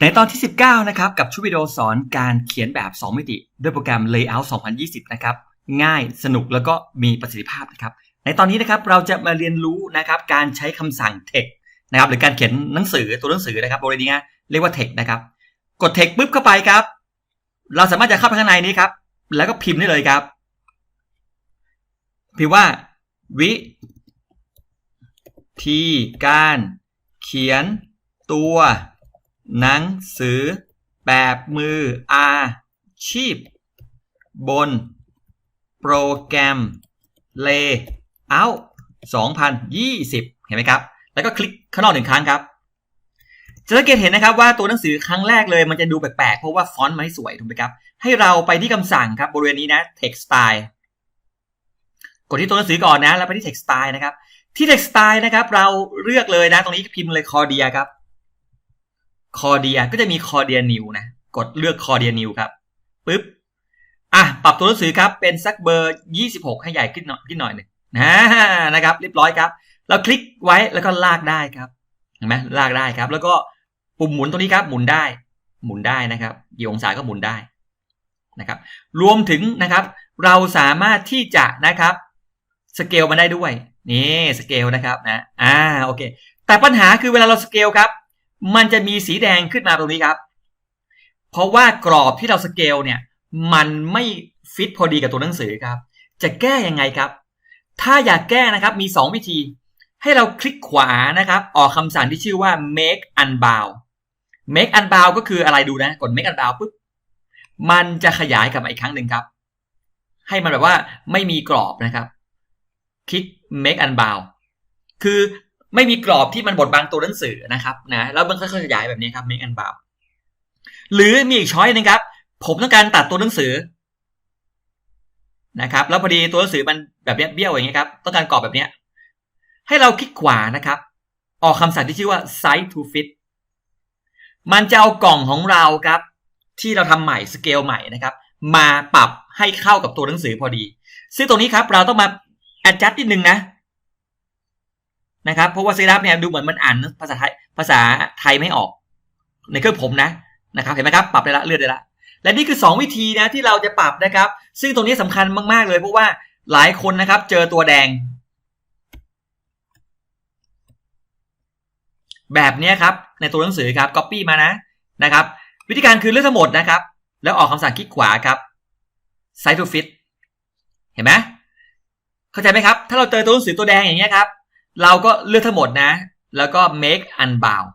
ในตอนที่ 19 นะครับ กับชุดวิดีโอสอนการเขียนแบบ 2 มิติ ด้วยโปรแกรม Layout 2020 นะครับ ง่ายสนุกแล้วก็มีประสิทธิภาพนะครับ ในตอนนี้นะครับเราจะมาเรียนรู้นะครับการใช้คำสั่ง text นะครับหรือการเขียนหนังสือตัวหนังสือนะครับบริเวณนี้เรียกว่า text นะครับ กด text ปุ๊บเข้าไปครับ เราสามารถจะเข้าไปข้างในนี้ครับ แล้วก็พิมพ์ได้เลยครับ พิมพ์ว่า วิธีการเขียนตัว หนังสือ แบบมืออาชีพ บน โปรแกรม Layout 2020 เห็นไหมครับ แล้วก็คลิกข้างนอกหนึ่งครั้งครับ จะสังเกตเห็นนะครับว่าตัวหนังสือครั้งแรกเลยมันจะดูแปลกๆ เพราะว่าฟอนต์ไม่สวยถูกไหมครับ ให้เราไปที่คำสั่งครับบริเวณนี้นะ text style กดที่ตัวหนังสือก่อนนะ แล้วไปที่ text style นะครับ ที่ text style นะครับ เราเลือกเลยนะ ตรงนี้พิมพ์เลย Cordia ครับ Cordia ก็จะมี Cordia New นะกดเลือก Cordia New ครับปึ๊บอะปรับตัวหนังสือครับเป็นสักเบอร์ 26 ให้ใหญ่ขึ้นหน่อยขึ้นหน่อยหนึ่งนะนะครับ เรียบร้อยครับ เราคลิกไว้แล้วก็ลากได้ครับเห็นไหมลากได้ครับ แล้วก็ปุ่มหมุนตรงนี้ครับ หมุนได้ หมุนได้นะครับกี่องศาก็หมุนได้นะครับ รวมถึงนะครับ เราสามารถที่จะนะครับสเกลมาได้ด้วยนี่สเกลนะครับนะอ่าโอเค แต่ปัญหาคือเวลาเราสเกลครับ มันจะมีสีแดงขึ้นมาตรงนี้ครับ เพราะว่ากรอบที่เราสเกลเนี่ยมันไม่ฟิตพอดีกับตัวหนังสือครับ จะแก้ยังไงครับ ถ้าอยากแก้นะครับมี 2 วิธี ให้เราคลิกขวานะครับ ออกคำสั่งที่ชื่อว่า make unbound make unbound ก็คืออะไรดูนะ กด make unbound ปุ๊บ มันจะขยายกลับมาอีกครั้งหนึ่งครับ ให้มันแบบว่าไม่มีกรอบนะครับ คลิก make unbound คือ ไม่มีกรอบที่มันบดบังตัวหนังสือนะครับนะแล้วมันค่อยๆขยายแบบนี้ครับ make unbound หรือมีอีกช้อยหนึงครับ ผมต้องการตัดตัวหนังสือนะครับ แล้วพอดีตัวหนังสือมันแบบเนี้ยเบี้ยวอย่างเงี้ยครับ ต้องการกรอบแบบเนี้ย ให้เราคลิกขวานะครับ ออกคำสั่งที่ชื่อว่า size to fit มันจะเอากล่องของเราครับ ที่เราทำใหม่สเกลใหม่นะครับ มาปรับให้เข้ากับตัวหนังสือพอดี ซึ่งตรงนี้ครับ เราต้องมา adjust นิดนึงนะ นะครับเพราะว่าเซรับเนี่ยดูเหมือนมันอ่านภาษาไทยภาษาไทยไม่ออก ในเครื่องผมนะนะครับเห็นไหมครับ ปรับได้ละเลื่อนได้ละ และนี่คือ 2 วิธีนะที่เราจะปรับนะครับ ซึ่งตรงนี้สำคัญมาก ๆ เลยเพราะว่าหลายคนนะครับ เจอตัวแดง แบบนี้ครับ ในตัวหนังสือครับ copy มานะนะครับ วิธีการคือเลือกทั้งหมดนะครับ แล้วออกคำสั่งคลิกขวาครับ size to fit เห็นไหมเข้าใจไหมครับ ถ้าเราเจอตัวหนังสือตัวแดงอย่างเงี้ยครับ เราก็เลือกทั้งหมดนะ แล้วก็ make unbound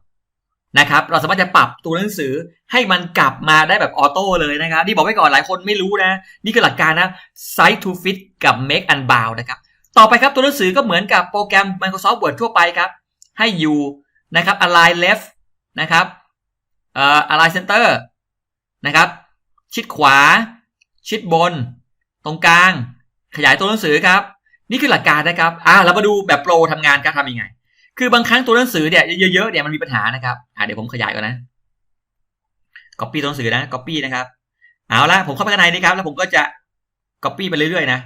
นะครับ เราสามารถจะปรับตัวหนังสือให้มันกลับมาได้แบบออโต้เลยนะครับนี่บอกไว้ก่อนหลายคนไม่รู้นะ นี่คือหลักการนะ size to fit กับ make unbound นะครับ ต่อไปครับตัวหนังสือก็เหมือนกับโปรแกรม Microsoft Word ทั่วไปครับ ให้อยู่นะครับ align left นะครับเอ่อ align center นะครับ ชิดขวา ชิดบน ตรงกลาง ขยายตัวหนังสือครับ นี่คือหลักการนะครับ อ่าเรามาดูแบบโปรทำงานครับทำยังไง คือบางครั้งตัวหนังสือเนี่ยเยอะๆเนี่ยมันมีปัญหานะครับ อ่าเดี๋ยวผมขยายก่อนนะ copy ตัวหนังสือนะ copy นะครับ เอาละผมเข้าไปข้างในนี่ครับ แล้วผมก็จะ copy ไปเรื่อยๆนะ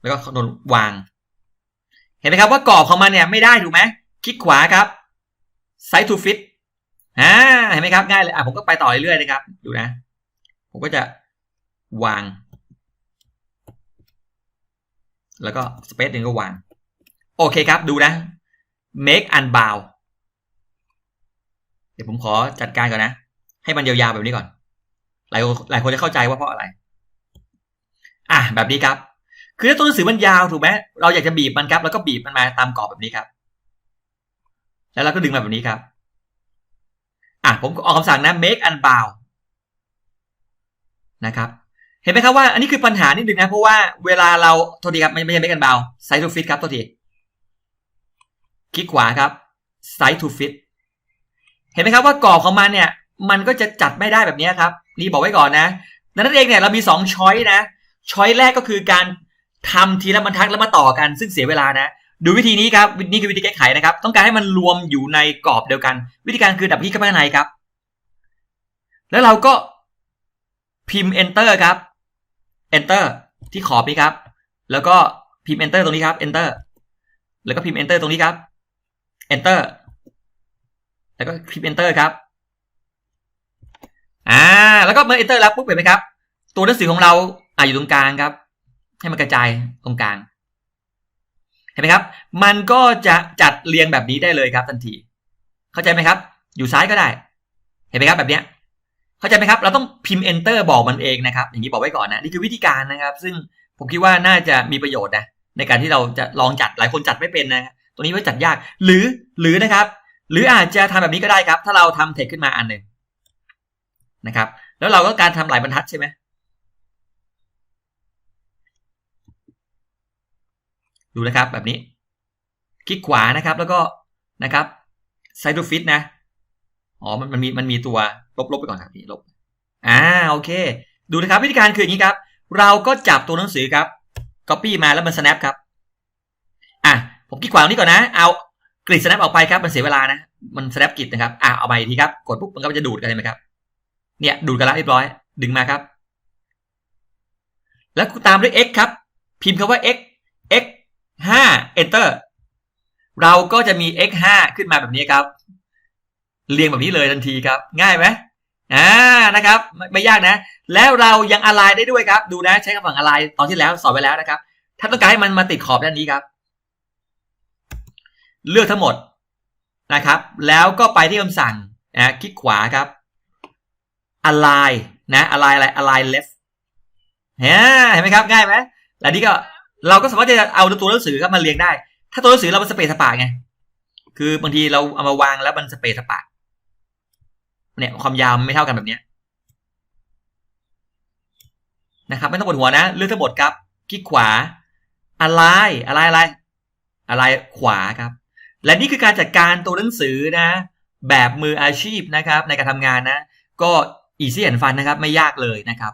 แล้วก็โดนวาง เห็นไหมครับว่ากรอบของมันเนี่ยไม่ได้ถูกไหม คลิกขวาครับ size to fit อ่า เห็นไหมครับง่ายเลย อะผมก็ไปต่อเรื่อยๆนะครับ ดูนะ ผมก็จะวาง แล้วก็สเปซหนึ่งก็วาง โอเคครับดูนะ make unbound เดี๋ยวผมขอจัดการก่อนนะ ให้มันยาวๆแบบนี้ก่อน หลายหลายคนจะเข้าใจว่าเพราะอะไร อะแบบนี้ครับ คือถ้าตัวหนังสือมันยาวถูกไหมเราอยากจะบีบมันครับ แล้วก็บีบมันมาตามกรอบแบบนี้ครับ แล้วเราก็ดึงมาแบบนี้ครับ อะผมออกคำสั่งนะ make unbound นะครับ เห็นไหมครับว่าอันนี้คือปัญหานิดนึงนะ เพราะว่าเวลาเราโทษทีครับไม่ไม่ใช่ make unbound size to fit ครับโทษทีคลิกขวาครับ size to fit เห็นไหมครับว่ากรอบของมันเนี่ย มันก็จะจัดไม่ได้แบบนี้ครับนี่บอกไว้ก่อนนะนั้นเองเนี่ยเรามี2ช้อยนะช้อยแรกก็คือการทำทีละบรรทัดแล้วมาต่อกันซึ่งเสียเวลานะ ดูวิธีนี้ครับนี่คือวิธีแก้ไขนะครับ ต้องการให้มันรวมอยู่ในกรอบเดียวกัน วิธีการคือดับที่เข้าไปข้างในครับ แล้วเราก็พิมพ์ enter ครับ enter ที่ขอบนี้ครับ แล้วก็พิมพ์ enter ตรงนี้ครับ enter แล้วก็พิมพ์ enter ตรงนี้ครับ enter แล้วก็พิมพ์ enter ครับอ่าแล้วก็เมื่อ enter แล้วปุ๊บเห็นไหมครับ ตัวหนังสือของเราอ่าอยู่ตรงกลางครับ ให้มันกระจายตรงกลางเห็นไหมครับ มันก็จะจัดเรียงแบบนี้ได้เลยครับทันที เข้าใจไหมครับ อยู่ซ้ายก็ได้ เห็นไหมครับแบบเนี้ย เข้าใจไหมครับ เราต้องพิมพ์ enter บอกมันเองนะครับ อย่างนี้บอกไว้ก่อนนะ นี่คือวิธีการนะครับ ซึ่งผมคิดว่าน่าจะมีประโยชน์นะ ในการที่เราจะลองจัด หลายคนจัดไม่เป็นนะ ตัวนี้ไว้จัดยาก หรือ หรือนะครับ หรืออาจจะทำแบบนี้ก็ได้ครับ ถ้าเราทำเทคขึ้นมาอันหนึ่งนะครับ แล้วเราก็การทำหลายบรรทัดใช่ไหมดูนะครับแบบนี้ คลิกขวานะครับแล้วก็นะครับไซดูฟิตนะ อ๋อ มันมันมีมันมีตัว ลบลบไปก่อนครับนี่ลบอ่าโอเค ดูนะครับวิธีการคืออย่างนี้ครับ เราก็จับตัวหนังสือครับ copy มาแล้วมัน snap ครับอะผมคลิกขวาตรงนี้ก่อนนะ เอากริด snap ออกไปครับมันเสียเวลานะ มัน snap กริดนะครับอะเอาไปทีครับกดปุ๊บมันก็จะดูดกันเลยไหมครับ เนี่ยดูดกันแล้วเรียบร้อย ดึงมาครับ แล้วตามด้วย x ครับ พิมพ์คำว่า x x 5 enter เราก็จะมี x 5ขึ้นมาแบบนี้ครับ เรียงแบบนี้เลยทันทีครับ ง่ายไหม อ่านะครับไม่ไม่ยากนะ แล้วเรายังอะไรได้ด้วยครับ ดูนะใช้คำสั่งอะไรตอนที่แล้วสอนไปแล้วนะครับ ถ้าต้องการให้มันมาติดขอบด้านนี้ครับ เลือกทั้งหมดนะครับ แล้วก็ไปที่คำสั่งนะคลิกขวาครับ align นะ align อะไร align left เห็นไหมครับง่ายไหมแล้วนี่ก็เราก็สามารถจะเอาตัวหนังสือครับมาเรียงได้ ถ้าตัวหนังสือเรามันสเปซสปาไงคือบางทีเราเอามาวางแล้วมันสเปซสปา เนี่ยความยาวไม่เท่ากันแบบเนี้ยนะครับไม่ต้องปวดหัวนะเลือกทั้งหมดครับคลิกขวาอะไรอะไรอะไร อะไรขวาครับ และนี่คือการจัดการตัวหนังสือนะ แบบมืออาชีพนะครับ ในการทำงานนะ ก็ easy and fun นะครับ ไม่ยากเลยนะครับ